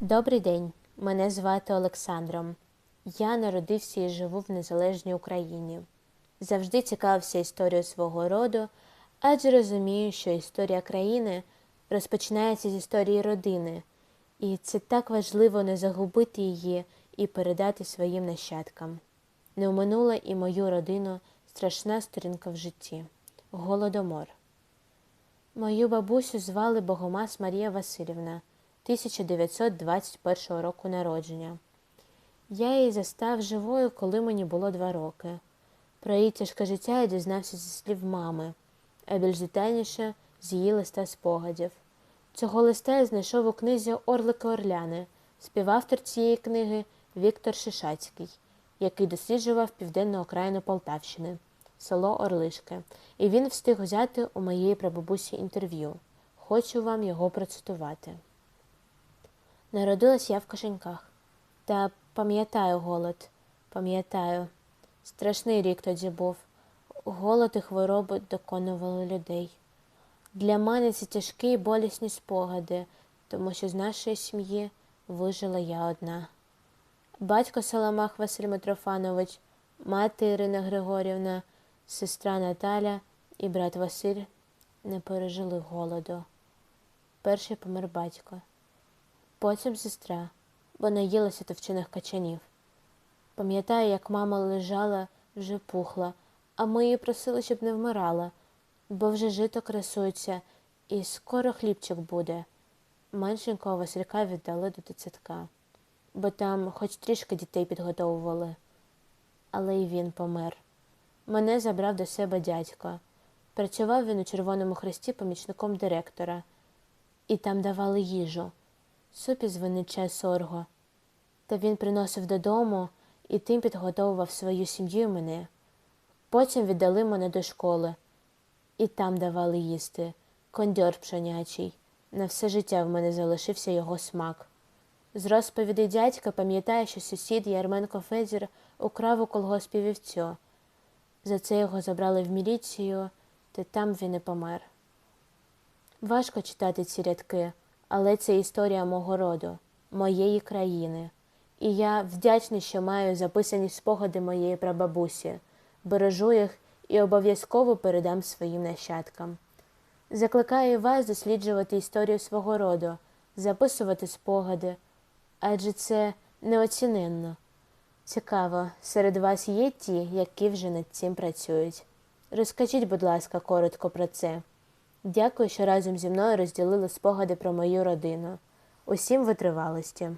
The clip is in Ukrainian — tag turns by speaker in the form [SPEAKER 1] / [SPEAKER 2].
[SPEAKER 1] Добрий день, мене звати Олександром. Я народився і живу в незалежній Україні. Завжди цікавився історією свого роду, адже розумію, що історія країни розпочинається з історії родини, і це так важливо не загубити її і передати своїм нащадкам. Не оминула і мою родину страшна сторінка в житті голодомор. Мою бабусю звали Богомаз Марія Васильівна 1921 року народження. Я її застав живою, коли мені було два роки. Про її тяжке життя я дізнався зі слів мами, а більш детальніше з її листа спогадів. Цього листа я знайшов у книзі Орлики Орляни, співавтор цієї книги Віктор Шишацький, який досліджував південну окраїну Полтавщини, село Орлишки, і він встиг взяти у моєї прабабусі інтерв'ю. Хочу вам його процитувати. Народилась я в кишеньках. Та пам'ятаю голод, пам'ятаю. Страшний рік тоді був. Голод і хвороби доконували людей. Для мене це тяжкі й болісні спогади, тому що з нашої сім'ї вижила я одна. Батько Саламах Василь Митрофанович, мати Ірина Григорівна, сестра Наталя і брат Василь не пережили голоду. Перший помер батько. Потім сестра, бо наїлася товчених качанів. Пам'ятаю, як мама лежала, вже пухла, а ми її просили, щоб не вмирала, бо вже жито красується, і скоро хлібчик буде. Меншенького Василька віддали до дитсадка, бо там хоч трішки дітей підготовували. Але й він помер. Мене забрав до себе дядько. Працював він у Червоному Хресті помічником директора, і там давали їжу суп із винича сорго. Та він приносив додому і тим підготовував свою сім'ю мене. Потім віддали мене до школи, і там давали їсти кондьор пшенячий. На все життя в мене залишився його смак. З розповідей дядька пам'ятає, що сусід Ярменко Федір украв у колгоспі вівцю. За це його забрали в міліцію, та там він і помер. Важко читати ці рядки, але це історія мого роду, моєї країни. І я вдячний, що маю записані спогади моєї прабабусі, бережу їх і обов'язково передам своїм нащадкам. Закликаю вас досліджувати історію свого роду, записувати спогади, адже це неоціненно. Цікаво, серед вас є ті, які вже над цим працюють. Розкажіть, будь ласка, коротко про це. Дякую, що разом зі мною розділили спогади про мою родину. Усім витривалості.